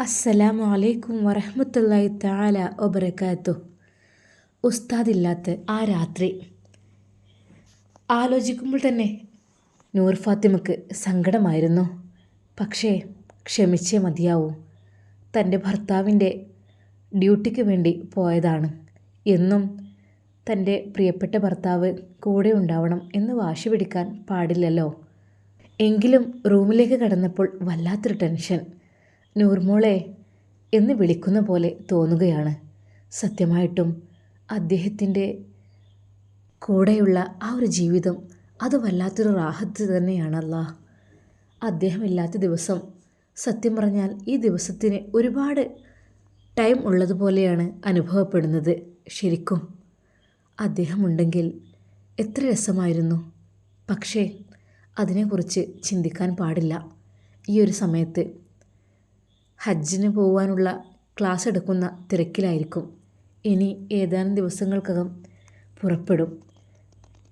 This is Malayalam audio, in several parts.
അസ്സലാമു അലൈക്കും വറഹ്മത്തുള്ളാഹി തആല വബറകാത്തു ഉസ്താദില്ലാത്ത ആ രാത്രി ആലോചിക്കുമ്പോൾ തന്നെ നൂർ ഫാത്തിമക്ക് സങ്കടമായിരുന്നു. പക്ഷേ ക്ഷമിച്ചേ മതിയാവൂ. തന്റെ ഭർത്താവിന്റെ ഡ്യൂട്ടിക്ക് വേണ്ടി പോയതാണ്. എന്നും തന്റെ പ്രിയപ്പെട്ട ഭർത്താവ് കൂടെ ഉണ്ടാവണം എന്ന് വാശി പിടിക്കാൻ പാടില്ലല്ലോ. എങ്കിലും റൂമിലേക്ക് കടന്നപ്പോൾ വല്ലാത്തൊരു ടെൻഷൻ. നൂർമോളെ എന്ന് വിളിക്കുന്ന പോലെ തോന്നുകയാണ്. സത്യമായിട്ടും അദ്ദേഹത്തിന്റെ കൂടെയുള്ള ആ ഒരു ജീവിതം അത് വല്ലാത്തൊരു റാഹത്ത് തന്നെയാണല്ല അദ്ദേഹമില്ലാത്ത ദിവസം സത്യം പറഞ്ഞാൽ ഈ ദിവസത്തിന് ഒരുപാട് ടൈം ഉള്ളതുപോലെയാണ് അനുഭവപ്പെടുന്നത് ശരിക്കും. അദ്ദേഹമുണ്ടെങ്കിൽ എത്ര രസമായിരുന്നു. പക്ഷേ അതിനെക്കുറിച്ച് ചിന്തിക്കാൻ പാടില്ല. ഈ ഒരു സമയത്ത് ഹജ്ജിന് പോകാനുള്ള ക്ലാസ് എടുക്കുന്ന തിരക്കിലായിരിക്കും. ഇനി ഏതാനും ദിവസങ്ങൾക്കകം പുറപ്പെടും.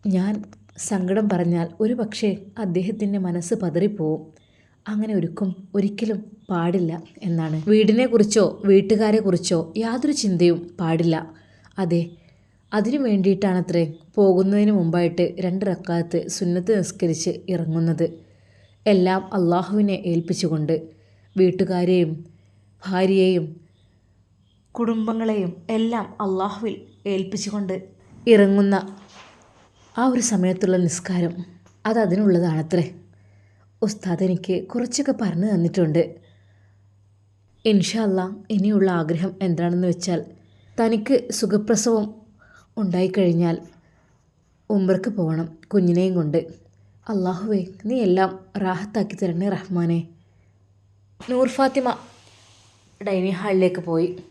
ഞാൻ സങ്കടം പറഞ്ഞാൽ ഒരു പക്ഷേ അദ്ദേഹത്തിന്റെ മനസ്സ് പതറിപ്പോവും. അങ്ങനെ ഒരുക്കും ഒരിക്കലും പാടില്ല എന്നാണ്. വീടിനെക്കുറിച്ചോ വീട്ടുകാരെക്കുറിച്ചോ യാതൊരു ചിന്തയും പാടില്ല. അതെ അതിനു വേണ്ടിയിട്ടാണത്രേ പോകുന്നതിന് മുമ്പായിട്ട് രണ്ട് റക്കാത്ത് സുന്നത്ത് നിസ്കരിച്ച് ഇറങ്ങുന്നത്. എല്ലാം അള്ളാഹുവിനെ ഏൽപ്പിച്ചുകൊണ്ട്. വീട്ടുകാരെയും ഭാര്യയെയും കുടുംബങ്ങളെയും എല്ലാം അള്ളാഹുവിൽ ഏൽപ്പിച്ചുകൊണ്ട് ഇറങ്ങുന്ന ആ ഒരു സമയത്തുള്ള നിസ്കാരം. അത് ഉസ്താദ് എനിക്ക് കുറച്ചൊക്കെ പറഞ്ഞു തന്നിട്ടുണ്ട്. ഇൻഷല്ല ഇനിയുള്ള ആഗ്രഹം എന്താണെന്ന് വെച്ചാൽ തനിക്ക് സുഖപ്രസവം ഉണ്ടായിക്കഴിഞ്ഞാൽ ഉംറക്ക് പോകണം കുഞ്ഞിനെയും കൊണ്ട്. അള്ളാഹുവേ നീ എല്ലാം റാഹത്താക്കി തരണേ റഹ്മാനെ. നൂർ ഫാത്തിമ ഡൈനിങ് ഹാളിലേക്ക് പോയി.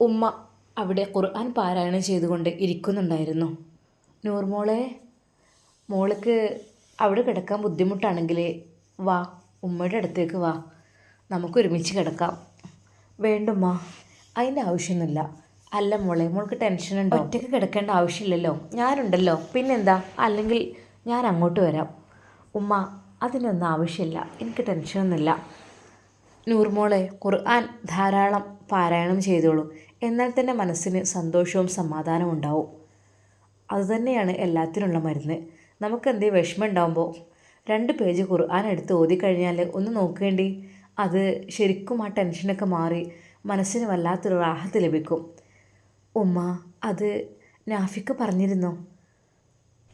ഉമ്മ അവിടെ ഖുർആൻ പാരായണം ചെയ്തുകൊണ്ട് ഇരിക്കുന്നുണ്ടായിരുന്നു. നൂർ മോളെ മോൾക്ക് അവിടെ കിടക്കാൻ ബുദ്ധിമുട്ടാണെങ്കിൽ വാ ഉമ്മയുടെ അടുത്തേക്ക് വാ. നമുക്ക് ഒരുമിച്ച് കിടക്കാം. വേണ്ടുമ്മ അതിന്റെ ആവശ്യമൊന്നുമില്ല. അല്ല മോളെ മോൾക്ക് ടെൻഷൻ ഉണ്ടോ? ഒറ്റയ്ക്ക് കിടക്കേണ്ട ആവശ്യമില്ലല്ലോ. ഞാനുണ്ടല്ലോ. പിന്നെന്താ? അല്ലെങ്കിൽ ഞാൻ അങ്ങോട്ട് വരാം. ഉമ്മ അതിനൊന്നും ആവശ്യമില്ല. എനിക്ക് ടെൻഷനൊന്നുമില്ല നൂർമോളെ ഖുർആൻ ധാരാളം പാരായണം ചെയ്തോളൂ. എന്നാൽ തന്നെ മനസ്സിന് സന്തോഷവും സമാധാനവും ഉണ്ടാവും. അതുതന്നെയാണ് എല്ലാത്തിനുള്ള മരുന്ന്. നമുക്ക് എന്തേ വിഷമം ഉണ്ടാകുമ്പോൾ രണ്ട് പേജ് ഖുർആൻ എടുത്ത് ഓതിക്കഴിഞ്ഞാൽ ഒന്ന് നോക്കേണ്ടി അത് ശരിക്കും ആ ടെൻഷനൊക്കെ മാറി മനസ്സിന് വല്ലാത്തൊരു റാഹത്ത് ലഭിക്കും. ഉമ്മ അത് നാഫിക്ക് പറഞ്ഞിരുന്നോ?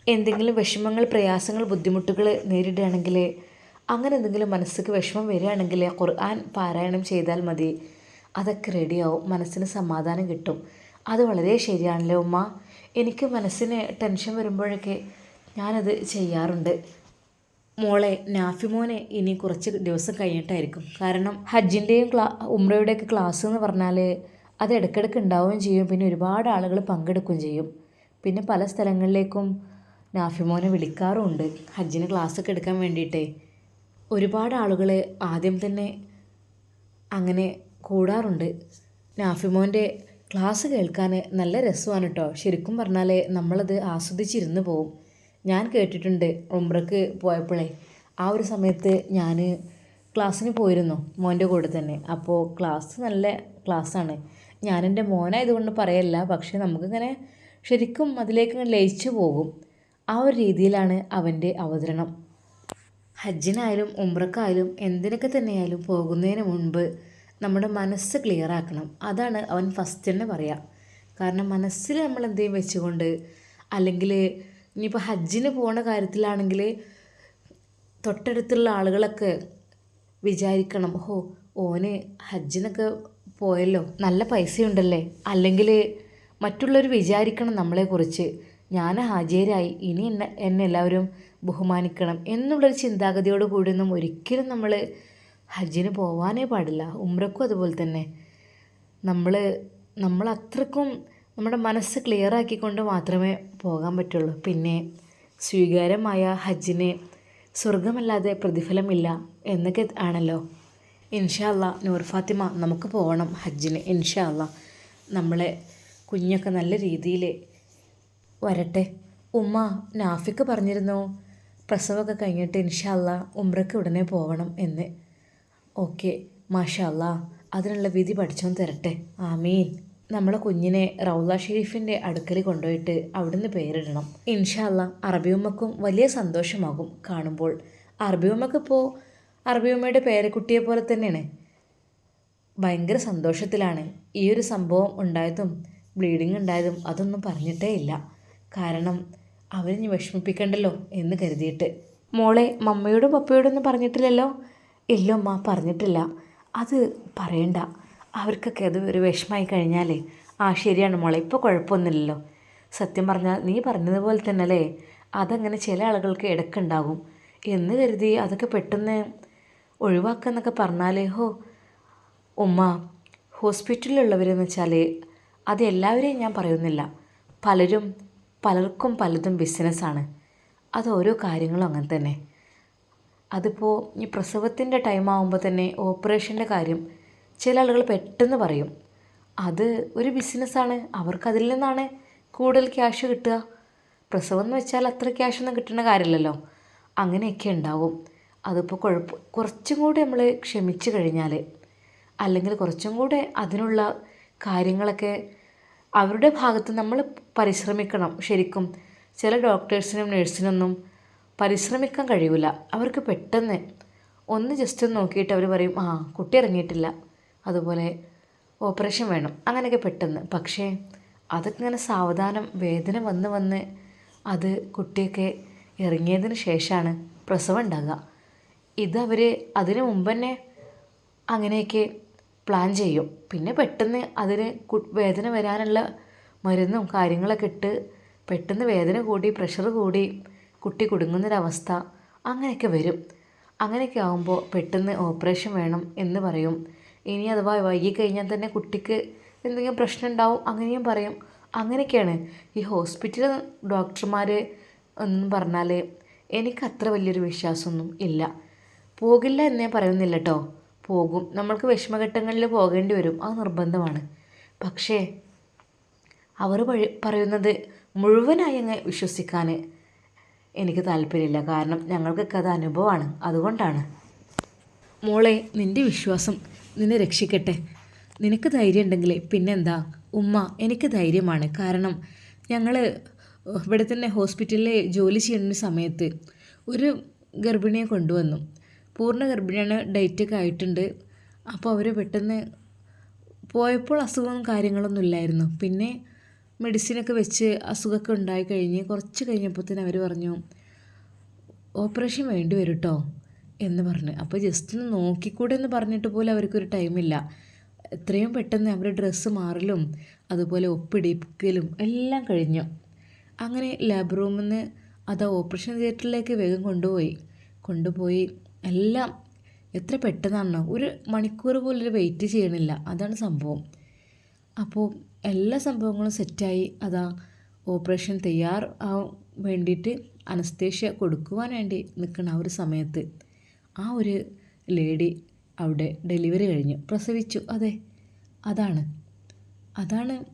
എന്തെങ്കിലും വിഷമങ്ങൾ പ്രയാസങ്ങൾ ബുദ്ധിമുട്ടുകൾ നേരിടുകയാണെങ്കിൽ അങ്ങനെ എന്തെങ്കിലും മനസ്സിക്ക് വിഷമം വരികയാണെങ്കിൽ ഖുർആൻ പാരായണം ചെയ്താൽ മതി. അതൊക്കെ റെഡിയാവും മനസ്സിന് സമാധാനം കിട്ടും. അത് വളരെ ശരിയാണല്ലേ ഉമ്മ? എനിക്ക് മനസ്സിന് ടെൻഷൻ വരുമ്പോഴൊക്കെ ഞാനത് ചെയ്യാറുണ്ട്. മോളെ നാഫിമോനെ ഇനി കുറച്ച് ദിവസം കഴിഞ്ഞിട്ടായിരിക്കും. കാരണം ഹജ്ജിന്റെയും ക്ലാ ഉമ്രയുടെയൊക്കെ ക്ലാസ് എന്ന് പറഞ്ഞാൽ അത് ഇടയ്ക്കിടയ്ക്ക് ഉണ്ടാവുകയും ചെയ്യും. പിന്നെ ഒരുപാട് ആളുകൾ പങ്കെടുക്കുകയും ചെയ്യും. പിന്നെ പല സ്ഥലങ്ങളിലേക്കും നാഫിമോനെ വിളിക്കാറുമുണ്ട്. ഹജ്ജിന് ക്ലാസ്സൊക്കെ എടുക്കാൻ വേണ്ടിയിട്ടേ. ഒരുപാട് ആളുകൾ ആദ്യം തന്നെ അങ്ങനെ കൂടാറുണ്ട്. നാഫിമോന്റെ ക്ലാസ് കേൾക്കാൻ നല്ല രസമാണ് കേട്ടോ ശരിക്കും പറഞ്ഞാൽ നമ്മളത് ആസ്വദിച്ചിരുന്ന് പോവും. ഞാൻ കേട്ടിട്ടുണ്ട് ഉംറക്ക് പോയപ്പോഴേ ആ ഒരു സമയത്ത് ഞാൻ ക്ലാസ്സിന് പോയിരുന്നു മോന്റെ കൂടെ തന്നെ. അപ്പോൾ ക്ലാസ് നല്ല ക്ലാസ്സാണ്. ഞാനെന്റെ മോനായതുകൊണ്ട് പറയല്ല പക്ഷേ നമുക്കിങ്ങനെ ശരിക്കും അതിലേക്ക് ലയിച്ചു പോകും. ആ ഒരു രീതിയിലാണ് അവന്റെ അവതരണം. ഹജ്ജിനായാലും ഉംറക്കായാലും എന്തിനൊക്കെ തന്നെയായാലും പോകുന്നതിന് മുൻപ് നമ്മുടെ മനസ്സ് ക്ലിയർ ആക്കണം. അതാണ് അവൻ ഫസ്റ്റ് തന്നെ പറയുക കാരണം മനസ്സിൽ നമ്മൾ എന്തെങ്കിലും വെച്ചുകൊണ്ട് അല്ലെങ്കിൽ ഇനിയിപ്പോൾ ഹജ്ജിന് പോണ കാര്യത്തിലാണെങ്കിൽ തൊട്ടടുത്തുള്ള ആളുകളൊക്കെ വിചാരിക്കണം ഓ ഓന് ഹജ്ജിനൊക്കെ പോയല്ലോ നല്ല പൈസയുണ്ടല്ലേ? അല്ലെങ്കിൽ മറ്റുള്ളവർ വിചാരിക്കണം നമ്മളെക്കുറിച്ച്. ഞാൻ ഹാജരായി ഇനി എന്നെ എന്നെ എല്ലാവരും ബഹുമാനിക്കണം എന്നുള്ളൊരു ചിന്താഗതിയോട് കൂടിയൊന്നും ഒരിക്കലും നമ്മൾ ഹജ്ജിന് പോവാനേ പാടില്ല. ഉമ്രക്കും അതുപോലെ തന്നെ. നമ്മൾ നമ്മൾ അത്രക്കും നമ്മുടെ മനസ്സ് ക്ലിയർ ആക്കിക്കൊണ്ട് മാത്രമേ പോകാൻ പറ്റുള്ളൂ. പിന്നെ സ്വീകാരമായ ഹജ്ജിന് സ്വർഗമല്ലാതെ പ്രതിഫലമില്ല എന്നൊക്കെ ആണല്ലോ. ഇൻഷാല്ല നൂർ ഫാത്തിമ നമുക്ക് പോകണം ഹജ്ജിന് ഇൻഷാല്ല നമ്മളെ കുഞ്ഞൊക്കെ നല്ല രീതിയിൽ വരട്ടെ. ഉമ്മ നാഫിക്ക് പറഞ്ഞിരുന്നു? പ്രസവമൊക്കെ കഴിഞ്ഞിട്ട് ഇൻഷല്ല ഉമ്രക്ക് ഉടനെ പോകണം എന്ന്. ഓക്കെ മാഷല്ല അതിനുള്ള വിധി പഠിച്ചോൻ തരട്ടെ. ആമീൻ. നമ്മളെ കുഞ്ഞിനെ റൗല ഷെരീഫിന്റെ അടുക്കൽ കൊണ്ടുപോയിട്ട് അവിടുന്ന് പേരിടണം. ഇൻഷല്ല അറബി ഉമ്മക്കും വലിയ സന്തോഷമാകും കാണുമ്പോൾ. അറബിയമ്മക്കിപ്പോൾ അറബിയമ്മയുടെ പേരക്കുട്ടിയെ പോലെ തന്നെയാണ്. ഭയങ്കര സന്തോഷത്തിലാണ് ഈ ഒരു സംഭവം ഉണ്ടായതും ബ്ലീഡിങ് ഉണ്ടായതും അതൊന്നും പറഞ്ഞിട്ടേ ഇല്ല. കാരണം അവരിനി വിഷമിപ്പിക്കണ്ടല്ലോ എന്ന് കരുതിയിട്ട്. മോളെ മമ്മയോടും പപ്പയോടും ഒന്നും പറഞ്ഞിട്ടില്ലല്ലോ? ഇല്ല അമ്മ പറഞ്ഞിട്ടില്ല. അത് പറയണ്ട. അവർക്കൊക്കെ അത് ഒരു വിഷമായി കഴിഞ്ഞാലേ. ആ ശരിയാണ് മോളെ. ഇപ്പോൾ കുഴപ്പമൊന്നുമില്ലല്ലോ. സത്യം പറഞ്ഞാൽ നീ പറഞ്ഞതുപോലെ തന്നെ അല്ലേ അതങ്ങനെ ചില ആളുകൾക്ക് ഇടക്കുണ്ടാകും. എന്ന് കരുതി അതൊക്കെ പെട്ടെന്ന് ഒഴിവാക്കാന്നൊക്കെ പറഞ്ഞാലേ ഹോ. ഉമ്മ ഹോസ്പിറ്റലിലുള്ളവരെന്ന് വെച്ചാൽ അത് എല്ലാവരെയും ഞാൻ പറയുന്നില്ല. പലരും പലർക്കും പലതും ബിസിനസ്സാണ് അത് ഓരോ കാര്യങ്ങളും അങ്ങനെ തന്നെ. അതിപ്പോൾ ഈ പ്രസവത്തിന്റെ ടൈം ആകുമ്പോൾ തന്നെ ഓപ്പറേഷന്റെ കാര്യം ചില ആളുകൾ പെട്ടെന്ന് പറയും. അത് ഒരു ബിസിനസ്സാണ് അവർക്കതിൽ നിന്നാണ് കൂടുതൽ ക്യാഷ് കിട്ടുക. പ്രസവം എന്ന് വെച്ചാൽ അത്ര ക്യാഷൊന്നും കിട്ടുന്ന കാര്യമില്ലല്ലോ. അങ്ങനെയൊക്കെ ഉണ്ടാവും. അതിപ്പോൾ കുഴപ്പം കുറച്ചും കൂടി നമ്മൾ ക്ഷമിച്ച് കഴിഞ്ഞാൽ അല്ലെങ്കിൽ കുറച്ചും കൂടെ അതിനുള്ള കാര്യങ്ങളൊക്കെ അവരുടെ ഭാഗത്ത് നമ്മൾ പരിശ്രമിക്കണം ശരിക്കും. ചില ഡോക്ടേഴ്സിനും നഴ്സിനൊന്നും പരിശ്രമിക്കാൻ കഴിയില്ല അവർക്ക് പെട്ടെന്ന് ഒന്ന് ജസ്റ്റ് ഒന്ന് നോക്കിയിട്ട് അവർ പറയും ആ കുട്ടി ഇറങ്ങിയിട്ടില്ല. അതുപോലെ ഓപ്പറേഷൻ വേണം. അങ്ങനെയൊക്കെ പെട്ടെന്ന്. പക്ഷേ അതൊക്കെ ഇങ്ങനെ സാവധാനം വേദന വന്ന് വന്ന് അത് കുട്ടിയൊക്കെ ഇറങ്ങിയതിന് ശേഷമാണ് പ്രസവം ഉണ്ടാകുക ഇതവർ അതിനു മുമ്പ് തന്നെ അങ്ങനെയൊക്കെ പ്ലാൻ ചെയ്യും. പിന്നെ പെട്ടെന്ന് അതിന് വേദന വരാനുള്ള മരുന്നും കാര്യങ്ങളൊക്കെ ഇട്ട് പെട്ടെന്ന് വേദന കൂടി പ്രഷർ കൂടി കുട്ടി കുടുങ്ങുന്നൊരവസ്ഥ അങ്ങനെയൊക്കെ വരും. അങ്ങനെയൊക്കെ ആകുമ്പോൾ പെട്ടെന്ന് ഓപ്പറേഷൻ വേണം എന്ന് പറയും. ഇനി അഥവാ വൈകിക്കഴിഞ്ഞാൽ തന്നെ കുട്ടിക്ക് എന്തെങ്കിലും പ്രശ്നം ഉണ്ടാവും അങ്ങനെയും പറയും. അങ്ങനെയൊക്കെയാണ്. ഈ ഹോസ്പിറ്റൽ ഡോക്ടർമാർ എന്ന് പറഞ്ഞാൽ എനിക്ക് അത്ര വലിയൊരു വിശ്വാസമൊന്നും ഇല്ല. പോകില്ല എന്നേ പറയുന്നില്ല കേട്ടോ പോകും. നമ്മൾക്ക് വിഷമഘട്ടങ്ങളിൽ പോകേണ്ടി വരും. അത് നിർബന്ധമാണ്. പക്ഷേ അവർ പറയുന്നത് മുഴുവനായി അങ്ങ് വിശ്വസിക്കാൻ എനിക്ക് താല്പര്യമില്ല. കാരണം ഞങ്ങൾക്കൊക്കെ അത് അനുഭവമാണ്. അതുകൊണ്ടാണ്. മോളെ നിന്റെ വിശ്വാസം നിന്നെ രക്ഷിക്കട്ടെ. നിനക്ക് ധൈര്യം ഉണ്ടെങ്കിൽ പിന്നെന്താ? ഉമ്മ എനിക്ക് ധൈര്യമാണ്. കാരണം ഞങ്ങൾ ഇവിടെ തന്നെ ഹോസ്പിറ്റലിൽ ജോലി ചെയ്യുന്ന സമയത്ത് ഒരു ഗർഭിണിയെ കൊണ്ടുവന്നു. പൂർണ ഗർഭിണിയാണ് ഡേറ്റൊക്കെ ആയിട്ടുണ്ട്. അപ്പോൾ അവർ പെട്ടെന്ന് പോയപ്പോൾ അസുഖവും കാര്യങ്ങളൊന്നും ഇല്ലായിരുന്നു. പിന്നെ മെഡിസിനൊക്കെ വെച്ച് അസുഖമൊക്കെ ഉണ്ടായി കഴിഞ്ഞ് കുറച്ച് കഴിഞ്ഞപ്പോൾ തന്നെ അവർ പറഞ്ഞു ഓപ്പറേഷൻ വേണ്ടി വരും കേട്ടോ എന്ന് പറഞ്ഞു. അപ്പോൾ ജസ്റ്റ് ഒന്ന് നോക്കിക്കൂടെ എന്ന് പറഞ്ഞിട്ട് പോലും അവർക്കൊരു ടൈമില്ല എത്രയും പെട്ടെന്ന് അവർ ഡ്രസ്സ് മാറലും അതുപോലെ ഒപ്പിടിക്കലും എല്ലാം കഴിഞ്ഞു. അങ്ങനെ ലാബ് റൂമിൽ നിന്ന് അത് ഓപ്പറേഷൻ തിയേറ്ററിലേക്ക് വേഗം കൊണ്ടുപോയി. കൊണ്ടുപോയി. എല്ലാം എത്ര പെട്ടെന്നാണോ ഒരു മണിക്കൂർ പോലും വെയിറ്റ് ചെയ്യണില്ല. അതാണ് സംഭവം. അപ്പോൾ എല്ലാ സംഭവങ്ങളും സെറ്റായി അതാ ഓപ്പറേഷൻ തയ്യാർ ആ വേണ്ടിയിട്ട് അനസ്തേഷ്യ കൊടുക്കുവാൻ വേണ്ടി നിൽക്കുന്ന ആ ഒരു സമയത്ത് ആ ഒരു ലേഡി അവിടെ ഡെലിവറി കഴിഞ്ഞു. പ്രസവിച്ചു. അതെ അതാണ്. അതാണ്.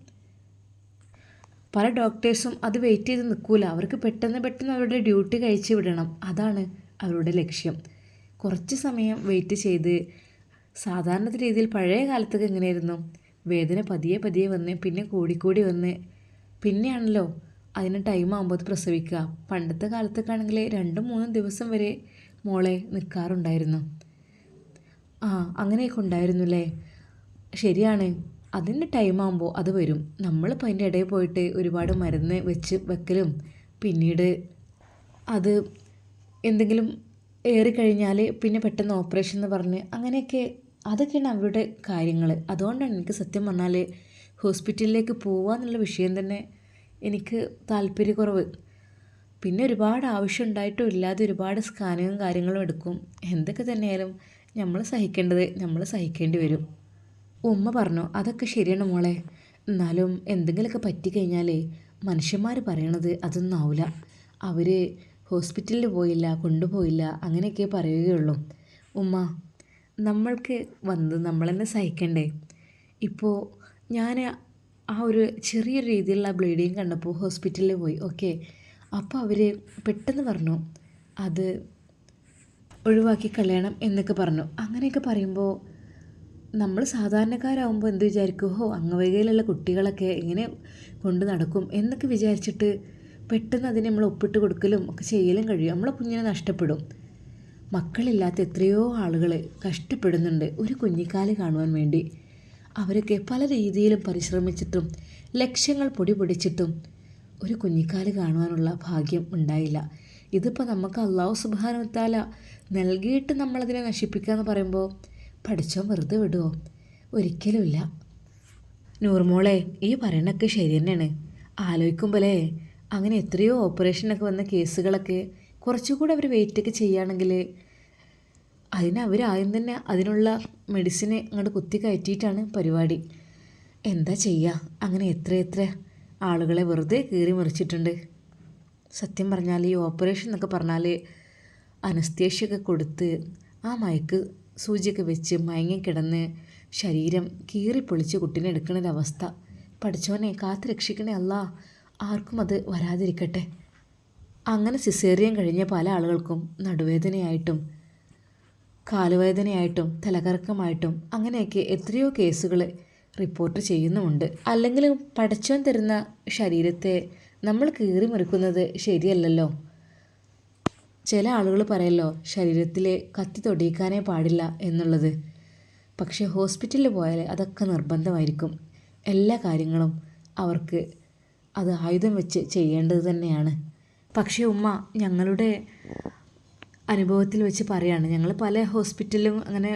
പല ഡോക്ടേഴ്സും അത് വെയിറ്റ് ചെയ്ത് നിൽക്കൂല. അവർക്ക് പെട്ടെന്ന് പെട്ടെന്ന് അവരുടെ ഡ്യൂട്ടി കഴിച്ചു വിടണം. അതാണ് അവരുടെ ലക്ഷ്യം. കുറച്ച് സമയം വെയിറ്റ് ചെയ്ത് സാധാരണ രീതിയിൽ പഴയ കാലത്തൊക്കെ എങ്ങനെയായിരുന്നു? വേദന പതിയെ പതിയെ വന്ന് പിന്നെ കൂടിക്കൂടി വന്ന്. പിന്നെയാണല്ലോ അതിന് ടൈം ആകുമ്പോൾ പ്രസവിക്കുക. പണ്ടത്തെ കാലത്തൊക്കെ ആണെങ്കിൽ രണ്ടും മൂന്നും ദിവസം വരെ മോളെ നിൽക്കാറുണ്ടായിരുന്നു ആ അങ്ങനെയൊക്കെ ഉണ്ടായിരുന്നു അല്ലേ ശരിയാണ്. അതിന്റെ ടൈം ആകുമ്പോൾ അത് വരും. നമ്മളിപ്പോൾ അതിന്റെ ഇടയിൽ പോയിട്ട് ഒരുപാട് മരുന്ന് വെച്ച് വെക്കലും പിന്നീട് അത് എന്തെങ്കിലും ഏറിക്കഴിഞ്ഞാൽ പിന്നെ പെട്ടെന്ന് ഓപ്പറേഷൻ എന്ന് പറഞ്ഞ് അങ്ങനെയൊക്കെ അതൊക്കെയാണ് അവരുടെ കാര്യങ്ങൾ അതുകൊണ്ടാണ് എനിക്ക് സത്യം പറഞ്ഞാൽ ഹോസ്പിറ്റലിലേക്ക് പോവാന്നുള്ള വിഷയം തന്നെ എനിക്ക് താല്പര്യക്കുറവ്. പിന്നെ ഒരുപാട് ആവശ്യം ഉണ്ടായിട്ടും ഇല്ലാതെ ഒരുപാട് സ്കാനിങ്ങും കാര്യങ്ങളും എടുക്കും. എന്തൊക്കെ തന്നെയാലും നമ്മൾ സഹിക്കേണ്ടത് നമ്മൾ സഹിക്കേണ്ടി വരും. ഉമ്മ പറഞ്ഞു അതൊക്കെ ശരിയാണ് മോളെ. എന്നാലും എന്തെങ്കിലുമൊക്കെ പറ്റിക്കഴിഞ്ഞാലേ മനുഷ്യന്മാർ പറയണത് അതൊന്നും ആവില്ല അവർ ഹോസ്പിറ്റലിൽ പോയില്ല കൊണ്ടുപോയില്ല അങ്ങനെയൊക്കെ പറയുകയുള്ളൂ. ഉമ്മ നമ്മൾക്ക് വന്ന് നമ്മൾ തന്നെ സഹിക്കണ്ടേ? ഇപ്പോൾ ഞാൻ ആ ഒരു ചെറിയൊരു രീതിയിലുള്ള ബ്ലീഡിങ് കണ്ടപ്പോൾ ഹോസ്പിറ്റലിൽ പോയി ഓക്കെ അപ്പോൾ അവർ പെട്ടെന്ന് പറഞ്ഞു അത് ഒഴിവാക്കി കളയണം എന്നൊക്കെ പറഞ്ഞു. അങ്ങനെയൊക്കെ പറയുമ്പോൾ നമ്മൾ സാധാരണക്കാരാകുമ്പോൾ എന്ത് വിചാരിക്കും? ഹോ അംഗവൈകയിലുള്ള കുട്ടികളൊക്കെ എങ്ങനെ കൊണ്ട് നടക്കും എന്നൊക്കെ വിചാരിച്ചിട്ട് പെട്ടെന്ന് അതിന് നമ്മൾ ഒപ്പിട്ട് കൊടുക്കലും ഒക്കെ ചെയ്യലും കഴിയും. നമ്മളെ കുഞ്ഞിനെ നഷ്ടപ്പെടും. മക്കളില്ലാത്ത എത്രയോ ആളുകൾ കഷ്ടപ്പെടുന്നുണ്ട് ഒരു കുഞ്ഞിക്കാൽ കാണുവാൻ വേണ്ടി. അവരൊക്കെ പല രീതിയിലും പരിശ്രമിച്ചിട്ടും ലക്ഷ്യങ്ങൾ പൊടി പിടിച്ചിട്ടും ഒരു കുഞ്ഞിക്കാൽ കാണുവാനുള്ള ഭാഗ്യം ഉണ്ടായില്ല. ഇതിപ്പോൾ നമുക്ക് അള്ളാഹു സുബാനത്താല നൽകിയിട്ട് നമ്മളതിനെ നശിപ്പിക്കുക എന്ന് പറയുമ്പോൾ പഠിച്ചോ വെറുതെ വിടുമോ ഒരിക്കലുമില്ല. നൂർമോളെ ഈ പറയണൊക്കെ ശരി തന്നെയാണ്. ആലോചിക്കുമ്പോഴേ അങ്ങനെ എത്രയോ ഓപ്പറേഷനൊക്കെ വന്ന കേസുകളൊക്കെ കുറച്ചുകൂടെ അവർ വെയിറ്റൊക്കെ ചെയ്യുകയാണെങ്കിൽ അതിന് അവർ ആദ്യം തന്നെ അതിനുള്ള മെഡിസിനെ അങ്ങോട്ട് കുത്തി കയറ്റിയിട്ടാണ് പരിപാടി. എന്താ ചെയ്യുക? അങ്ങനെ എത്ര എത്ര ആളുകളെ വെറുതെ കീറി മറിച്ചിട്ടുണ്ട്. സത്യം പറഞ്ഞാൽ ഈ ഓപ്പറേഷൻ എന്നൊക്കെ പറഞ്ഞാൽ അനസ്തേഷ്യൊക്കെ കൊടുത്ത് ആ മയക്ക് സൂചിയൊക്കെ വെച്ച് മയങ്ങിക്കിടന്ന് ശരീരം കീറിപ്പൊളിച്ച് കുട്ടീനെ എടുക്കണൊരവസ്ഥ. പഠിച്ചോനെ കാത്തു രക്ഷിക്കണേ അല്ല. ആർക്കും അത് വരാതിരിക്കട്ടെ. അങ്ങനെ സിസേറിയൻ കഴിഞ്ഞ പല ആളുകൾക്കും നടുവേദനയായിട്ടും കാലുവേദനയായിട്ടും തലകറക്കമായിട്ടും അങ്ങനെയൊക്കെ എത്രയോ കേസുകൾ റിപ്പോർട്ട് ചെയ്യുന്നുമുണ്ട്. അല്ലെങ്കിൽ പഠിച്ചോൻ തരുന്ന ശരീരത്തെ നമ്മൾ കീറി മുറിക്കുന്നത് ശരിയല്ലല്ലോ. ചില ആളുകൾ പറയല്ലോ ശരീരത്തിലെ കത്തി തൊടിയിക്കാനേ പാടില്ല എന്നുള്ളത്. പക്ഷേ ഹോസ്പിറ്റലിൽ പോയാൽ അതൊക്കെ നിർബന്ധമായിരിക്കും. എല്ലാ കാര്യങ്ങളും അവർക്ക് അത് ആയുധം വെച്ച് ചെയ്യേണ്ടത് തന്നെയാണ്. പക്ഷേ ഉമ്മ ഞങ്ങളുടെ അനുഭവത്തിൽ വെച്ച് പറയാണ്. ഞങ്ങൾ പല ഹോസ്പിറ്റലും അങ്ങനെ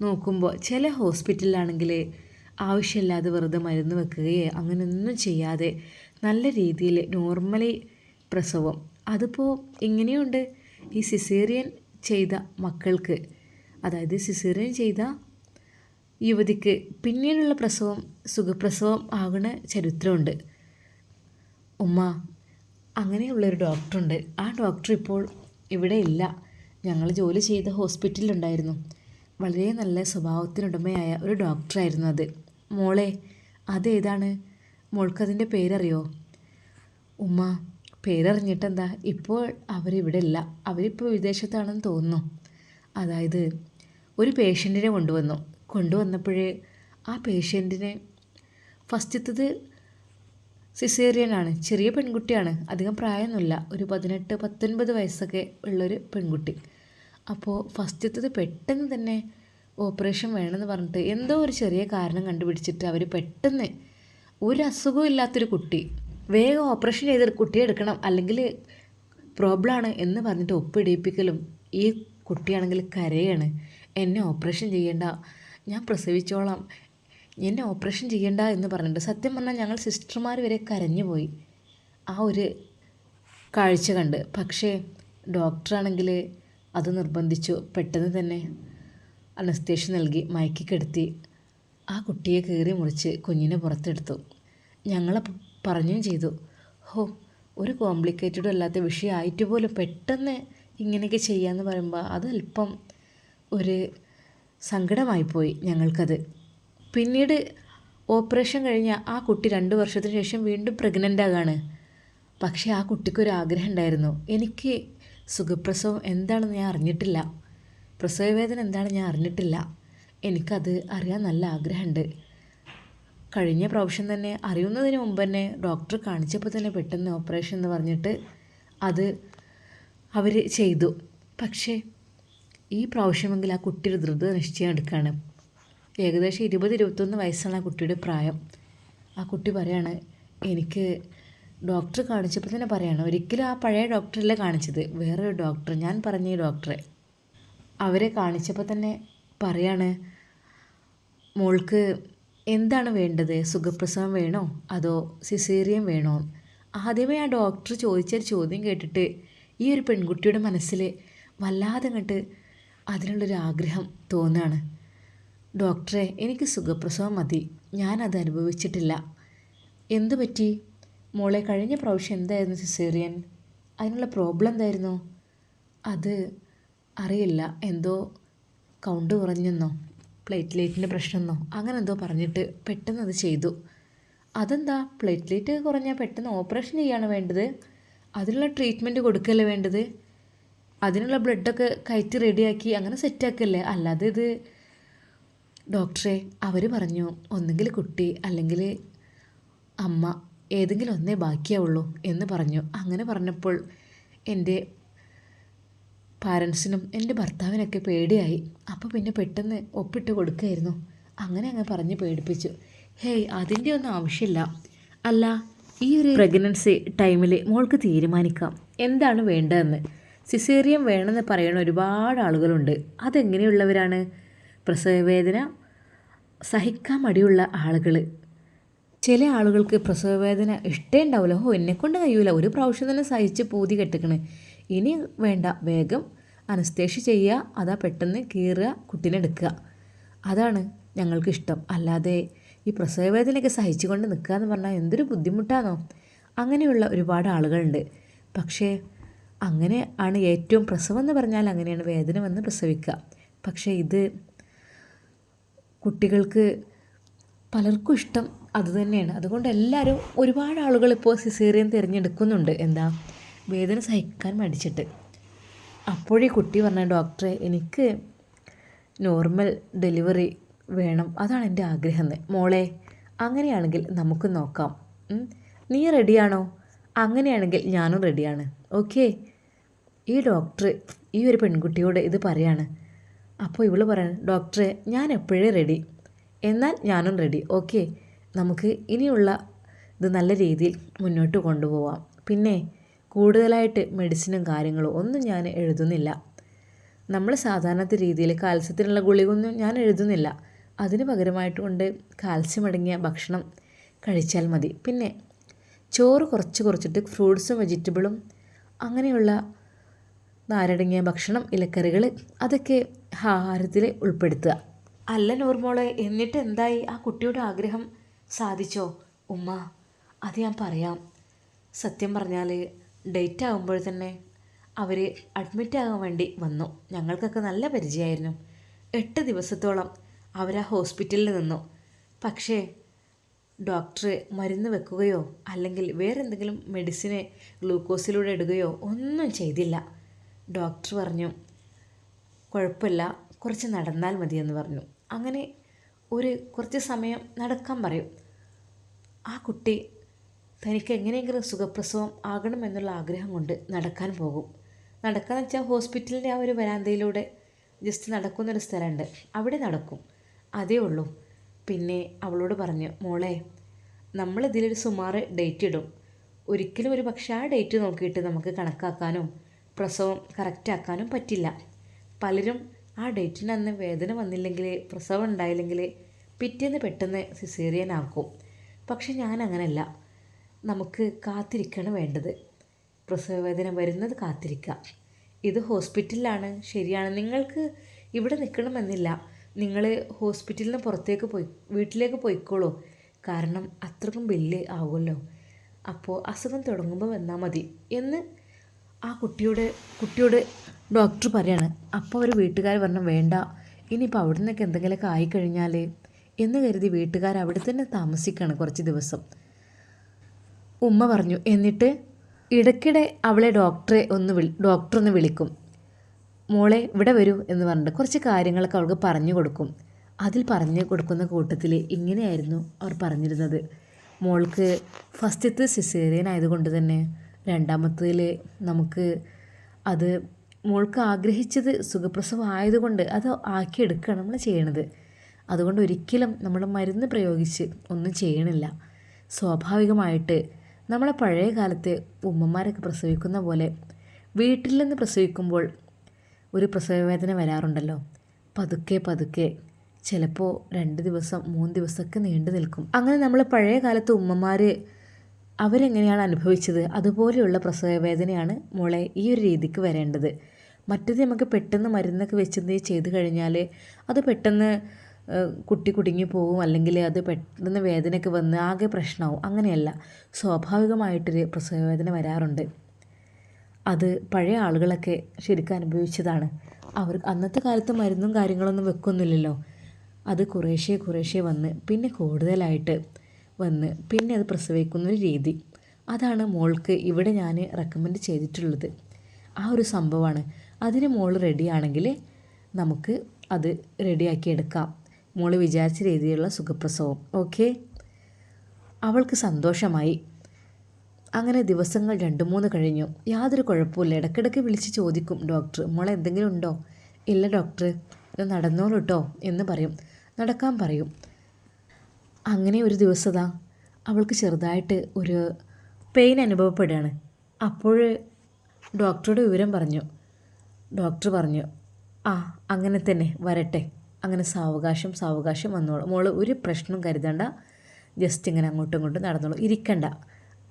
നോക്കുമ്പോൾ ചില ഹോസ്പിറ്റലിലാണെങ്കിൽ ആവശ്യമില്ലാതെ വെറുതെ മരുന്ന് വെക്കുകയോ അങ്ങനെയൊന്നും ചെയ്യാതെ നല്ല രീതിയിൽ നോർമലി പ്രസവം. അതിപ്പോൾ ഇങ്ങനെയുണ്ട്. ഈ സിസേറിയൻ ചെയ്ത മക്കൾക്ക് അതായത് സിസേറിയൻ ചെയ്ത യുവതിക്ക് പിന്നീടുള്ള പ്രസവം സുഖപ്രസവം ആകുന്ന ചരിത്രമുണ്ട്. ഉമ്മ അങ്ങനെയുള്ളൊരു ഡോക്ടറുണ്ട്. ആ ഡോക്ടർ ഇപ്പോൾ ഇവിടെ ഇല്ല. ഞങ്ങൾ ജോലി ചെയ്ത ഹോസ്പിറ്റലിലുണ്ടായിരുന്നു. വളരെ നല്ല സ്വഭാവത്തിനുടമയായ ഒരു ഡോക്ടറായിരുന്നു അത്. മോളെ അതേതാണ്? മോൾക്കതിന്റെ പേരറിയോ? ഉമ്മ പേരറിഞ്ഞിട്ടെന്താ? ഇപ്പോൾ അവരിവിടെ ഇല്ല. അവരിപ്പോൾ വിദേശത്താണെന്ന് തോന്നുന്നു. അതായത് ഒരു പേഷ്യന്റിനെ കൊണ്ടുവന്നു. കൊണ്ടുവന്നപ്പോഴേ ആ പേഷ്യന്റിനെ ഫസ്റ്റത്തത് സിസേറിയനാണ്. ചെറിയ പെൺകുട്ടിയാണ്. അധികം പ്രായമൊന്നുമില്ല. ഒരു പതിനെട്ട് പത്തൊൻപത് വയസ്സൊക്കെ ഉള്ളൊരു പെൺകുട്ടി. അപ്പോൾ ഫസ്റ്റത്തത് പെട്ടെന്ന് തന്നെ ഓപ്പറേഷൻ വേണമെന്ന് പറഞ്ഞിട്ട് എന്തോ ഒരു ചെറിയ കാരണം കണ്ടുപിടിച്ചിട്ട് അവർ പെട്ടെന്ന് ഒരു അസുഖവും ഇല്ലാത്തൊരു കുട്ടി വേഗം ഓപ്പറേഷൻ ചെയ്ത് കുട്ടിയെ എടുക്കണം അല്ലെങ്കിൽ പ്രോബ്ലമാണ് എന്ന് പറഞ്ഞിട്ട് ഒപ്പിടിയിപ്പിക്കലും ഈ കുട്ടിയാണെങ്കിൽ കരയാണ്. എന്നെ ഓപ്പറേഷൻ ചെയ്യേണ്ട. ഞാൻ പ്രസവിച്ചോളാം. എന്നെ ഓപ്പറേഷൻ ചെയ്യണ്ട എന്ന് പറഞ്ഞിട്ട് സത്യം പറഞ്ഞാൽ ഞങ്ങൾ സിസ്റ്റർമാർ വരെ കരഞ്ഞു പോയി. ആ ഒരു കാഴ്ച കണ്ട്. പക്ഷേ ഡോക്ടറാണെങ്കിൽ അത് നിർബന്ധിച്ചു. പെട്ടെന്ന് തന്നെ അനസ്തേഷ്യ നൽകി. മയക്കിക്കെടുത്തി ആ കുട്ടിയെ കീറി മുറിച്ച് കുഞ്ഞിനെ പുറത്തെടുത്തു. ഞങ്ങളെ പറഞ്ഞും ചെയ്തു. ഹോ ഒരു കോംപ്ലിക്കേറ്റഡും അല്ലാത്ത വിഷയമായിട്ട് പോലും പെട്ടെന്ന് ഇങ്ങനെയൊക്കെ ചെയ്യാമെന്ന് പറയുമ്പോൾ അതല്പം ഒരു സങ്കടമായിപ്പോയി ഞങ്ങൾക്കത്. പിന്നീട് ഓപ്പറേഷൻ കഴിഞ്ഞ ആ കുട്ടി രണ്ട് വർഷത്തിന് ശേഷം വീണ്ടും പ്രഗ്നന്റ് ആകാണ്. പക്ഷേ ആ കുട്ടിക്കൊരു ആഗ്രഹം ഉണ്ടായിരുന്നു. എനിക്ക് സുഖപ്രസവം എന്താണെന്ന് ഞാൻ അറിഞ്ഞിട്ടില്ല. പ്രസവവേദന എന്താണെന്ന് ഞാൻ അറിഞ്ഞിട്ടില്ല. എനിക്കത് അറിയാൻ നല്ല ആഗ്രഹമുണ്ട്. കഴിഞ്ഞ പ്രാവശ്യം തന്നെ അറിയുന്നതിന് മുമ്പ് തന്നെ ഡോക്ടർ കാണിച്ചപ്പോൾ തന്നെ പെട്ടെന്ന് ഓപ്പറേഷൻ എന്ന് പറഞ്ഞിട്ട് അത് അവർ ചെയ്തു. പക്ഷേ ഈ പ്രാവശ്യമെങ്കിൽ ആ കുട്ടിയുടെ ധൃത നിശ്ചയം എടുക്കുകയാണ്. ഏകദേശം ഇരുപത് ഇരുപത്തൊന്ന് വയസ്സാണ് ആ കുട്ടിയുടെ പ്രായം. ആ കുട്ടി പറയാണ് എനിക്ക് ഡോക്ടർ കാണിച്ചപ്പോൾ തന്നെ പറയാണ് ഒരിക്കലും ആ പഴയ ഡോക്ടറല്ല കാണിച്ചത് വേറൊരു ഡോക്ടർ ഞാൻ പറഞ്ഞ ഡോക്ടറെ. അവരെ കാണിച്ചപ്പോൾ തന്നെ പറയാണ് മോൾക്ക് എന്താണ് വേണ്ടത് സുഖപ്രസവം വേണോ അതോ സിസേറിയൻ വേണോ? ആദ്യമേ ആ ഡോക്ടർ ചോദിച്ചൊരു ചോദ്യം കേട്ടിട്ട് ഈ ഒരു പെൺകുട്ടിയുടെ മനസ്സിൽ വല്ലാതെ കണ്ട് അതിനുള്ളൊരു ആഗ്രഹം തോന്നുകയാണ് ഡോക്ടറെ എനിക്ക് സുഖപ്രസവം മതി. ഞാനത് അനുഭവിച്ചിട്ടില്ല. എന്തു പറ്റി? മോളെ കഴിഞ്ഞ പ്രാവശ്യം എന്തായിരുന്നു സിസേറിയൻ? അതിനുള്ള പ്രോബ്ലം എന്തായിരുന്നു? അത് അറിയില്ല. എന്തോ കൗണ്ട് കുറഞ്ഞെന്നോ പ്ലേറ്റ്ലേറ്റിന്റെ പ്രശ്നമെന്നോ അങ്ങനെ എന്തോ പറഞ്ഞിട്ട് പെട്ടെന്ന് അത് ചെയ്തു. അതെന്താ? പ്ലേറ്റ്ലേറ്റ് കുറഞ്ഞാൽ പെട്ടെന്ന് ഓപ്പറേഷൻ ചെയ്യാണ് വേണ്ടത്? അതിനുള്ള ട്രീറ്റ്മെന്റ് കൊടുക്കല്ലേ വേണ്ടത്? അതിനുള്ള ബ്ലഡൊക്കെ കയറ്റി റെഡിയാക്കി അങ്ങനെ സെറ്റാക്കല്ലേ? അല്ലാതെ ഇത് ഡോക്ടറെ അവർ പറഞ്ഞു ഒന്നെങ്കിൽ കുട്ടി അല്ലെങ്കിൽ അമ്മ ഏതെങ്കിലും ഒന്നേ ബാക്കിയാവുള്ളൂ എന്ന് പറഞ്ഞു. അങ്ങനെ പറഞ്ഞപ്പോൾ എന്റെ പാരൻസിനും എന്റെ ഭർത്താവിനൊക്കെ പേടിയായി. അപ്പോൾ പിന്നെ പെട്ടെന്ന് ഒപ്പിട്ട് കൊടുക്കുമായിരുന്നു അങ്ങനെ അങ്ങ് പറഞ്ഞ് പേടിപ്പിച്ചു. ഹേയ് അതിന്റെ ഒന്നും ആവശ്യമില്ല. അല്ല ഈ ഒരു പ്രഗ്നൻസി ടൈമിൽ മോൾക്ക് തീരുമാനിക്കാം. എന്താണ് വേണ്ടതെന്ന്? സിസേറിയം വേണമെന്ന് പറയുന്ന ഒരുപാട് ആളുകളുണ്ട്. അതെങ്ങനെയുള്ളവരാണ്? പ്രസവവേദന സഹിക്കാൻ മടിയുള്ള ആളുകൾ ചില ആളുകൾക്ക് പ്രസവവേദന ഇഷ്ടേ ഉണ്ടാവില്ല ഓ എന്നെക്കൊണ്ട് കഴിയൂല. ഒരു പ്രാവശ്യം തന്നെ സഹിച്ച് പൂതി കെട്ടിക്കണ്. ഇനി വേണ്ട. വേഗം അനസ്തേഷ്യ ചെയ്യുക. അതാ പെട്ടെന്ന് കീറുക കുട്ടീനെ എടുക്കുക. അതാണ് ഞങ്ങൾക്ക് ഇഷ്ടം. അല്ലാതെ ഈ പ്രസവവേദനയൊക്കെ സഹിച്ചുകൊണ്ട് നിൽക്കുക എന്ന് പറഞ്ഞാൽ എന്തൊരു ബുദ്ധിമുട്ടാണോ അങ്ങനെയുള്ള ഒരുപാട് ആളുകളുണ്ട്. പക്ഷേ അങ്ങനെ ആണ് ഏറ്റവും പ്രസവം എന്ന് പറഞ്ഞാൽ അങ്ങനെയാണ് വേദന വന്ന് പ്രസവിക്കുക. പക്ഷേ ഇത് കുട്ടികൾക്ക് പലർക്കും ഇഷ്ടം അതുതന്നെയാണ് അതുകൊണ്ട് എല്ലാവരും ഒരുപാട് ആളുകൾ ഇപ്പോൾ സിസേറിയൻ തിരഞ്ഞെടുക്കുന്നുണ്ട്. എന്താ? വേദന സഹിക്കാൻ മടിച്ചിട്ട്. അപ്പോഴേ കുട്ടി പറഞ്ഞ ഡോക്ടറെ എനിക്ക് നോർമൽ ഡെലിവറി വേണം. അതാണ് എന്റെ ആഗ്രഹം. എന്ന് മോളെ അങ്ങനെയാണെങ്കിൽ നമുക്ക് നോക്കാം. നീ റെഡിയാണോ? അങ്ങനെയാണെങ്കിൽ ഞാനും റെഡിയാണ്. ഓക്കെ. ഈ ഡോക്ടർ ഈ ഒരു പെൺകുട്ടിയോട് ഇത് പറയാണ്. അപ്പോൾ ഇവൾ പറയണം ഡോക്ടറെ ഞാൻ എപ്പോഴേ റെഡി എന്നാൽ ഞാനും റെഡി ഓക്കെ നമുക്ക് ഇനിയുള്ള ഇത് നല്ല രീതിയിൽ മുന്നോട്ട് കൊണ്ടുപോവാം. പിന്നെ കൂടുതലായിട്ട് മെഡിസിനും കാര്യങ്ങളും ഒന്നും ഞാൻ എഴുതുന്നില്ല. നമ്മൾ സാധാരണത്തെ രീതിയിൽ കാൽസ്യത്തിനുള്ള ഗുളികൊന്നും ഞാൻ എഴുതുന്നില്ല. അതിന് പകരമായിട്ട് കൊണ്ട് കാൽസ്യം അടങ്ങിയ ഭക്ഷണം കഴിച്ചാൽ മതി. പിന്നെ ചോറ് കുറച്ച് കുറച്ചിട്ട് ഫ്രൂട്ട്സും വെജിറ്റബിളും അങ്ങനെയുള്ള നാരടങ്ങിയ ഭക്ഷണം ഇലക്കറികൾ അതൊക്കെ ആഹാരത്തിൽ ഉൾപ്പെടുത്തുക. അല്ല നൂർമോളെ എന്നിട്ട് എന്തായി ആ കുട്ടിയുടെ ആഗ്രഹം സാധിച്ചോ? ഉമ്മ അത് ഞാൻ പറയാം. സത്യം പറഞ്ഞാൽ ഡേറ്റ് ആകുമ്പോൾ തന്നെ അവർ അഡ്മിറ്റ് ആകാൻ വേണ്ടി വന്നു. ഞങ്ങൾക്കൊക്കെ നല്ല പരിചയമായിരുന്നു. എട്ട് ദിവസത്തോളം അവർ ആ ഹോസ്പിറ്റലിൽ നിന്നു. പക്ഷേ ഡോക്ടർ മരുന്ന് വെക്കുകയോ അല്ലെങ്കിൽ വേറെ എന്തെങ്കിലും മെഡിസിന് ഗ്ലൂക്കോസിലൂടെ ഇടുകയോ ഒന്നും ചെയ്തില്ല. ഡോക്ടർ പറഞ്ഞു കുഴപ്പമില്ല കുറച്ച് നടന്നാൽ മതിയെന്ന് പറഞ്ഞു. അങ്ങനെ ഒരു കുറച്ച് സമയം നടക്കാൻ പറയും. ആ കുട്ടി തനിക്ക് എങ്ങനെയെങ്കിലും സുഖപ്രസവം ആകണമെന്നുള്ള ആഗ്രഹം കൊണ്ട് നടക്കാൻ പോകും. നടക്കാന്ന് വെച്ചാൽ ഹോസ്പിറ്റലിന്റെ ആ ഒരു വരാന്തയിലൂടെ ജസ്റ്റ് നടക്കുന്നൊരു സ്ഥലമുണ്ട് അവിടെ നടക്കും. അതേ ഉള്ളൂ. പിന്നെ അവളോട് പറഞ്ഞു മോളെ നമ്മളിതിലൊരു സുമാറ് ഡേറ്റ് ഇടും. ഒരിക്കലും ഒരു പക്ഷേ ആ ഡേറ്റ് നോക്കിയിട്ട് നമുക്ക് കണക്കാക്കാനും പ്രസവം കറക്റ്റാക്കാനും പറ്റില്ല. പലരും ആ ഡേറ്റിന് അന്ന് വേദന വന്നില്ലെങ്കിൽ പ്രസവം ഉണ്ടായില്ലെങ്കിൽ പിറ്റേന്ന് പെട്ടെന്ന് സിസേറിയൻ ആക്കും. പക്ഷെ ഞാൻ അങ്ങനെയല്ല നമുക്ക് കാത്തിരിക്കണം വേണ്ടത്. പ്രസവവേദന വരുന്നത് കാത്തിരിക്കുക ഇത് ഹോസ്പിറ്റലിലാണ്. ശരിയാണ്. നിങ്ങൾക്ക് ഇവിടെ നിൽക്കണമെന്നില്ല നിങ്ങൾ ഹോസ്പിറ്റലിൽ നിന്ന് പുറത്തേക്ക് പോയി വീട്ടിലേക്ക് പോയിക്കോളൂ. കാരണം അത്രക്കും ബില്ല് ആവുമല്ലോ. അപ്പോൾ അസുഖം തുടങ്ങുമ്പോൾ വന്നാൽ മതി എന്ന് ആ കുട്ടിയോട് കുട്ടിയോട് ഡോക്ടർ പറയാണ് അപ്പോൾ അവർ വീട്ടുകാർ പറഞ്ഞു വേണ്ട ഇനിയിപ്പോൾ അവിടെ നിന്നൊക്കെ എന്തെങ്കിലുമൊക്കെ ആയിക്കഴിഞ്ഞാൽ എന്ന് കരുതി വീട്ടുകാർ അവിടെ തന്നെ താമസിക്കുകയാണ് കുറച്ച് ദിവസം. ഉമ്മ പറഞ്ഞു എന്നിട്ട് ഇടയ്ക്കിടെ അവളെ ഡോക്ടറെ ഒന്ന് വിളി ഡോക്ടറൊന്ന് വിളിക്കും. മോളെ ഇവിടെ വരൂ എന്ന് പറഞ്ഞിട്ട് കുറച്ച് കാര്യങ്ങളൊക്കെ അവൾക്ക് പറഞ്ഞു കൊടുക്കും. അതിൽ പറഞ്ഞു കൊടുക്കുന്ന കൂട്ടത്തിൽ ഇങ്ങനെയായിരുന്നു അവർ പറഞ്ഞിരുന്നത്. മോൾക്ക് ഫസ്റ്റത്തെ സിസേറിയൻ ആയതുകൊണ്ട് തന്നെ രണ്ടാമത്തേൽ നമുക്ക് അത് മോൾക്ക് ആഗ്രഹിച്ചത് സുഖപ്രസവം ആയതുകൊണ്ട് അത് ആക്കിയെടുക്കുകയാണ് നമ്മൾ ചെയ്യണത്. അതുകൊണ്ട് ഒരിക്കലും നമ്മൾ മരുന്ന് പ്രയോഗിച്ച് ഒന്നും ചെയ്യണില്ല. സ്വാഭാവികമായിട്ട് നമ്മളെ പഴയ കാലത്തെ ഉമ്മമാരൊക്കെ പ്രസവിക്കുന്ന പോലെ വീട്ടിൽ നിന്ന് പ്രസവിക്കുമ്പോൾ ഒരു പ്രസവവേദന വരാറുണ്ടല്ലോ. പതുക്കെ പതുക്കെ ചിലപ്പോൾ രണ്ട് ദിവസം മൂന്ന് ദിവസമൊക്കെ നീണ്ടു നിൽക്കും. അങ്ങനെ നമ്മൾ പഴയ കാലത്ത് ഉമ്മമാർ അവരെങ്ങനെയാണ് അനുഭവിച്ചത്? അതുപോലെയുള്ള പ്രസവവേദനയാണ് മോളെ ഈ ഒരു രീതിക്ക് വരേണ്ടത്. മറ്റത് നമുക്ക് പെട്ടെന്ന് മരുന്നൊക്കെ വെച്ചത് ചെയ്ത് കഴിഞ്ഞാൽ അത് പെട്ടെന്ന് കുട്ടി കുടുങ്ങി പോവും. അല്ലെങ്കിൽ അത് പെട്ടെന്ന് വേദനയൊക്കെ വന്ന് ആകെ പ്രശ്നമാവും. അങ്ങനെയല്ല. സ്വാഭാവികമായിട്ടൊരു പ്രസവവേദന വരാറുണ്ട്. അത് പഴയ ആളുകളൊക്കെ ശരിക്കും അനുഭവിച്ചതാണ്. അവർ അന്നത്തെ കാലത്ത് മരുന്നും കാര്യങ്ങളൊന്നും വെക്കൊന്നുമില്ലല്ലോ. അത് കുറേശ്ശെ കുറേശ്ശെ വന്ന്. പിന്നെ കൂടുതലായിട്ട് വന്ന് പിന്നെ അത് പ്രസവിക്കുന്ന ഒരു രീതി. അതാണ് മോൾക്ക് ഇവിടെ ഞാൻ റെക്കമെൻഡ് ചെയ്തിട്ടുള്ളത്. ആ ഒരു സംഭവമാണ്. അതിന് മോൾ റെഡിയാണെങ്കിൽ നമുക്ക് അത് റെഡിയാക്കി എടുക്കാം. മോൾ വിചാരിച്ച രീതിയിലുള്ള സുഖപ്രസവം. ഓക്കെ അവൾക്ക് സന്തോഷമായി. അങ്ങനെ ദിവസങ്ങൾ രണ്ട് മൂന്ന് കഴിഞ്ഞു. യാതൊരു കുഴപ്പമില്ല ഇടയ്ക്കിടയ്ക്ക് വിളിച്ച് ചോദിക്കും. ഡോക്ടർ മോൾ എന്തെങ്കിലും ഉണ്ടോ? ഇല്ല ഡോക്ടർ. നടന്നോളൂ കേട്ടോ എന്ന് പറയും. നടക്കാൻ പറയും. അങ്ങനെ ഒരു ദിവസതാ അവൾക്ക് ചെറുതായിട്ട് ഒരു പെയിൻ അനുഭവപ്പെടുകയാണ്. അപ്പോൾ ഡോക്ടറുടെ വിവരം പറഞ്ഞു. ഡോക്ടർ പറഞ്ഞു ആ അങ്ങനെ തന്നെ വരട്ടെ. അങ്ങനെ സാവകാശം സാവകാശം വന്നോളൂ. മോൾ ഒരു പ്രശ്നം കരുതണ്ട. ജസ്റ്റ് ഇങ്ങനെ അങ്ങോട്ടും ഇങ്ങോട്ടും നടന്നോളൂ. ഇരിക്കണ്ട.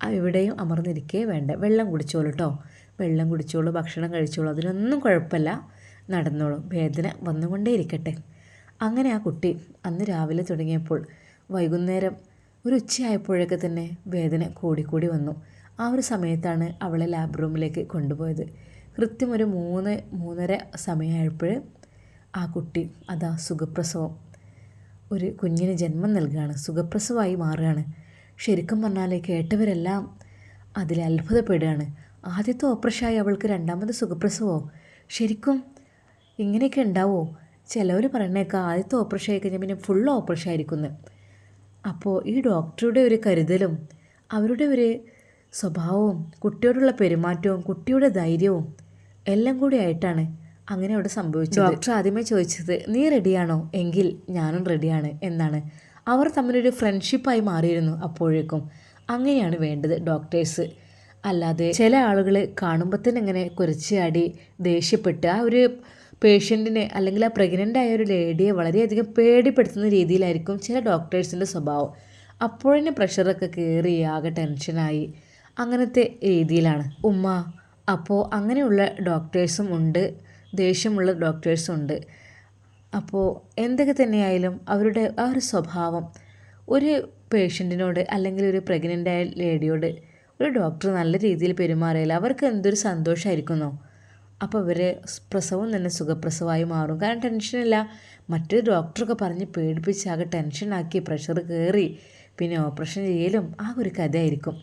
എവിടെയും അമർന്നിരിക്കേ വേണ്ട. വെള്ളം കുടിച്ചോളൂ കേട്ടോ വെള്ളം കുടിച്ചോളൂ ഭക്ഷണം കഴിച്ചോളൂ. അതിനൊന്നും കുഴപ്പമില്ല. നടന്നോളൂ. വേദന വന്നുകൊണ്ടേ ഇരിക്കട്ടെ അങ്ങനെ ആ കുട്ടി അന്ന് രാവിലെ തുടങ്ങിയപ്പോൾ വൈകുന്നേരം ഒരു ഉച്ചയായപ്പോഴൊക്കെ തന്നെ വേദന കൂടിക്കൂടി വന്നു. ആ ഒരു സമയത്താണ് അവളെ ലാബ് റൂമിലേക്ക് കൊണ്ടുപോയത്. കൃത്യം ഒരു മൂന്ന് മൂന്നര സമയമായപ്പോൾ ആ കുട്ടി അതാ സുഖപ്രസവം. ഒരു കുഞ്ഞിന് ജന്മം നൽകുകയാണ്. സുഖപ്രസവമായി മാറുകയാണ്. ശരിക്കും പറഞ്ഞാൽ കേട്ടവരെല്ലാം അതിൽ അത്ഭുതപ്പെടുകയാണ്. ആദ്യത്തെ ഓപ്പറേഷനായി അവൾക്ക് രണ്ടാമത് സുഖപ്രസവമോ ശരിക്കും ഇങ്ങനെയൊക്കെ ഉണ്ടാവോ? ചിലവർ പറയണേക്കാം ആദ്യത്തെ ഓപ്പറേഷൻ ആയി കഴിഞ്ഞാൽ പിന്നെ ഫുൾ ഓപ്പറേഷൻ ആയിരിക്കുന്നു. അപ്പോൾ ഈ ഡോക്ടറുടെ ഒരു കരുതലും അവരുടെ ഒരു സ്വഭാവവും കുട്ടിയോടുള്ള പെരുമാറ്റവും കുട്ടിയുടെ ധൈര്യവും എല്ലാം കൂടി ആയിട്ടാണ് അങ്ങനെ അവിടെ സംഭവിച്ചത്. ഡോക്ടർ ആദ്യമേ ചോദിച്ചത് നീ റെഡിയാണോ? എങ്കിൽ ഞാനും റെഡിയാണ് എന്നാണ്. അവർ തമ്മിലൊരു ഫ്രണ്ട്ഷിപ്പായി മാറിയിരുന്നു അപ്പോഴേക്കും. അങ്ങനെയാണ് വേണ്ടത് ഡോക്ടേഴ്സ്. അല്ലാതെ ചില ആളുകൾ കാണുമ്പോൾ തന്നെ ഇങ്ങനെ കുരച്ചാടി ദേഷ്യപ്പെട്ട് ആ ഒരു പേഷ്യന്റിനെ അല്ലെങ്കിൽ ആ പ്രഗ്നന്റ് ആയ ഒരു ലേഡിയെ വളരെയധികം പേടിപ്പെടുത്തുന്ന രീതിയിലായിരിക്കും ചില ഡോക്ടേഴ്സിന്റെ സ്വഭാവം. അപ്പോഴന്നെ പ്രഷറൊക്കെ കയറി ആകെ ടെൻഷനായി അങ്ങനത്തെ രീതിയിലാണ്. ഉമ്മ അപ്പോൾ അങ്ങനെയുള്ള ഡോക്ടേഴ്സും ഉണ്ട്. ദേഷ്യമുള്ള ഡോക്ടേഴ്സും ഉണ്ട്. അപ്പോൾ എന്തൊക്കെ തന്നെയായാലും അവരുടെ ആ ഒരു സ്വഭാവം ഒരു പേഷ്യന്റിനോട് അല്ലെങ്കിൽ ഒരു പ്രഗ്നന്റ് ആയ ലേഡിയോട് ഒരു ഡോക്ടർ നല്ല രീതിയിൽ പെരുമാറിയാൽ അവർക്ക് എന്തൊരു സന്തോഷമായിരിക്കുന്നോ അപ്പോൾ ഇവർ പ്രസവം തന്നെ സുഖപ്രസവമായി മാറും. കാരണം ടെൻഷനില്ല മറ്റൊരു ഡോക്ടറൊക്കെ പറഞ്ഞ് പേടിപ്പിച്ച് ആകെ ടെൻഷനാക്കി പ്രഷർ കയറി പിന്നെ ഓപ്പറേഷൻ ചെയ്യലും ആ ഒരു കഥയായിരിക്കും.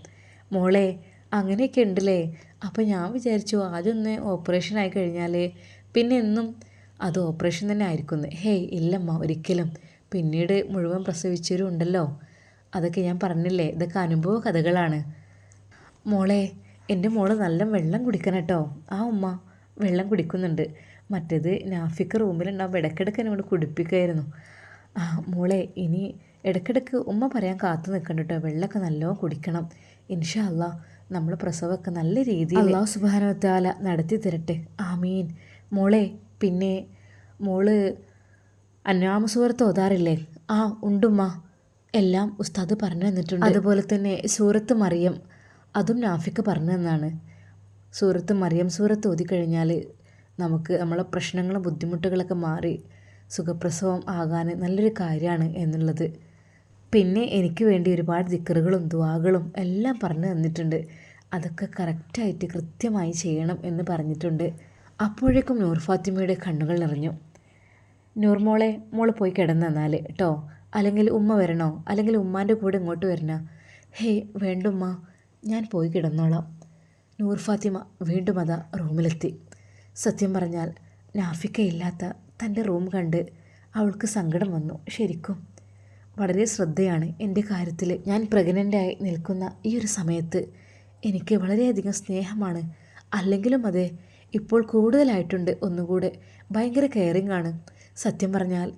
മോളെ അങ്ങനെയൊക്കെ ഉണ്ടല്ലേ? അപ്പോൾ ഞാൻ വിചാരിച്ചു ആദ്യം ഒന്ന് ഓപ്പറേഷൻ ആയി കഴിഞ്ഞാൽ പിന്നെ എന്നും അത് ഓപ്പറേഷൻ തന്നെ ആയിരിക്കുന്നു ഹേയ് ഇല്ലമ്മ ഒരിക്കലും. പിന്നീട് മുഴുവൻ പ്രസവിച്ചവരും ഉണ്ടല്ലോ. അതൊക്കെ ഞാൻ പറഞ്ഞില്ലേ? ഇതൊക്കെ അനുഭവ കഥകളാണ്. മോളെ എന്റെ മോൾ നല്ല വെള്ളം കുടിക്കണം കേട്ടോ. ആ ഉമ്മ. വെള്ളം കുടിക്കുന്നുണ്ട്. മറ്റേത് നാഫിക്ക് റൂമിലുണ്ടാകുമ്പോൾ ഇടയ്ക്കിടയ്ക്ക് എന്നോട് കുടിപ്പിക്കുമായിരുന്നു ആ മോളെ ഇനി ഇടയ്ക്കിടയ്ക്ക് ഉമ്മ പറയാൻ കാത്തു നിൽക്കണ്ട കേട്ടോ. വെള്ളമൊക്കെ നല്ലോണം കുടിക്കണം. ഇൻഷാ അല്ലാ നമ്മൾ പ്രസവമൊക്കെ നല്ല രീതിയിൽ അള്ളാഹു സുബാനവത്താല നടത്തി തരട്ടെ. ആമീൻ. മോളെ പിന്നെ മോൾ അന്നാമസൂറത്ത് ഓതാറില്ലേ? ആ ഉണ്ടുമ്മ. എല്ലാം ഉസ്താദ് പറഞ്ഞു തന്നിട്ടുണ്ട്. അതുപോലെ തന്നെ സൂറത്ത് മറിയം. അതും നാഫിക്ക് പറഞ്ഞു തന്നാണ്. സൂറത്ത് മറിയം സൂറത്ത് ഓതിക്കഴിഞ്ഞാൽ നമുക്ക് നമ്മളെ പ്രശ്നങ്ങളും ബുദ്ധിമുട്ടുകളൊക്കെ മാറി സുഖപ്രസവം ആകാൻ നല്ലൊരു കാര്യമാണ് എന്നുള്ളത്. പിന്നെ എനിക്ക് വേണ്ടി ഒരുപാട് ദിക്കറുകളും ദുവാകളും എല്ലാം പറഞ്ഞു തന്നിട്ടുണ്ട്. അതൊക്കെ കറക്റ്റായിട്ട് കൃത്യമായി ചെയ്യണം എന്ന് പറഞ്ഞിട്ടുണ്ട്. അപ്പോഴേക്കും നൂർ ഫാത്തിമയുടെ കണ്ണുകൾ നിറഞ്ഞു. നൂർ മോളെ മോൾ പോയി കിടന്നാൽ കേട്ടോ അല്ലെങ്കിൽ ഉമ്മ വരണോ? അല്ലെങ്കിൽ ഉമ്മാന്റെ കൂടെ ഇങ്ങോട്ട് വരണോ? ഹേയ് വേണ്ടുമ്മ ഞാൻ പോയി കിടന്നോളാം. നൂർ ഫാത്തിമ വീണ്ടും അതാ റൂമിലെത്തി. സത്യം പറഞ്ഞാൽ നാഫിക്കയില്ലാത്ത തന്റെ റൂം കണ്ട് അവൾക്ക് സങ്കടം വന്നു. ശരിക്കും വളരെ ശ്രദ്ധയാണ് എന്റെ കാര്യത്തിൽ ഞാൻ പ്രഗ്നന്റായി നിൽക്കുന്ന ഈ ഒരു സമയത്ത് എനിക്ക് വളരെയധികം സ്നേഹമാണ്. അല്ലെങ്കിലും അതെ ഇപ്പോൾ കൂടുതലായിട്ടുണ്ട് ഒന്നുകൂടെ ഭയങ്കര കെയറിങ് ആണ്. സത്യം പറഞ്ഞാൽ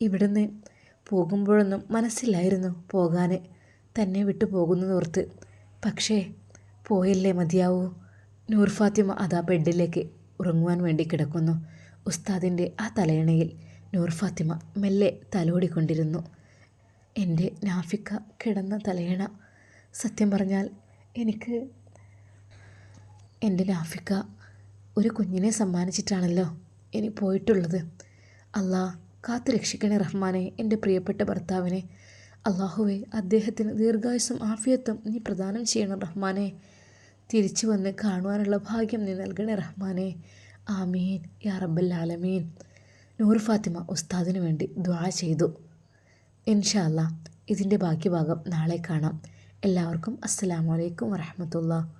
ഇവിടുന്ന് പോകുമ്പോഴൊന്നും മനസ്സില്ലായിരുന്നു പോകാൻ. തന്നെ വിട്ടു പോകുന്നതോർത്ത് പക്ഷേ പോയല്ലേ മതിയാവൂ? നൂർ ഫാത്തിമ അതാ ബെഡിലേക്ക് ഉറങ്ങുവാൻ വേണ്ടി കിടക്കുന്നു. ഉസ്താദിന്റെ ആ തലയണയിൽ നൂർ ഫാത്തിമ മെല്ലെ തലോടിക്കൊണ്ടിരുന്നു. എന്റെ നാഫിക്ക കിടന്ന തലയണ. സത്യം പറഞ്ഞാൽ എനിക്ക് എന്റെ നാഫിക്ക ഒരു കുഞ്ഞിനെ സമ്മാനിച്ചിട്ടാണല്ലോ ഇനി പോയിട്ടുള്ളത്. അല്ലാ കാത്തു രക്ഷിക്കണേ റഹ്മാനെ എന്റെ പ്രിയപ്പെട്ട ഭർത്താവിനെ. അള്ളാഹുവെ അദ്ദേഹത്തിന് ദീർഘായുസും ആഫിയത്വം നീ പ്രദാനം ചെയ്യണം റഹ്മാനെ. തിരിച്ചു വന്ന് കാണുവാനുള്ള ഭാഗ്യം നീ നൽകണേ റഹ്മാനെ. ആമീൻ. യാ റബ്ബൽ ആലമീൻ. നൂർ ഫാത്തിമ ഉസ്താദിന് വേണ്ടി ദ്വാ ചെയ്തു. ഇൻഷാ അല്ലാ ഇതിന്റെ ബാക്കി ഭാഗം നാളെ കാണാം. എല്ലാവർക്കും അസ്സലാമു അലൈക്കും വറഹമത്തുള്ള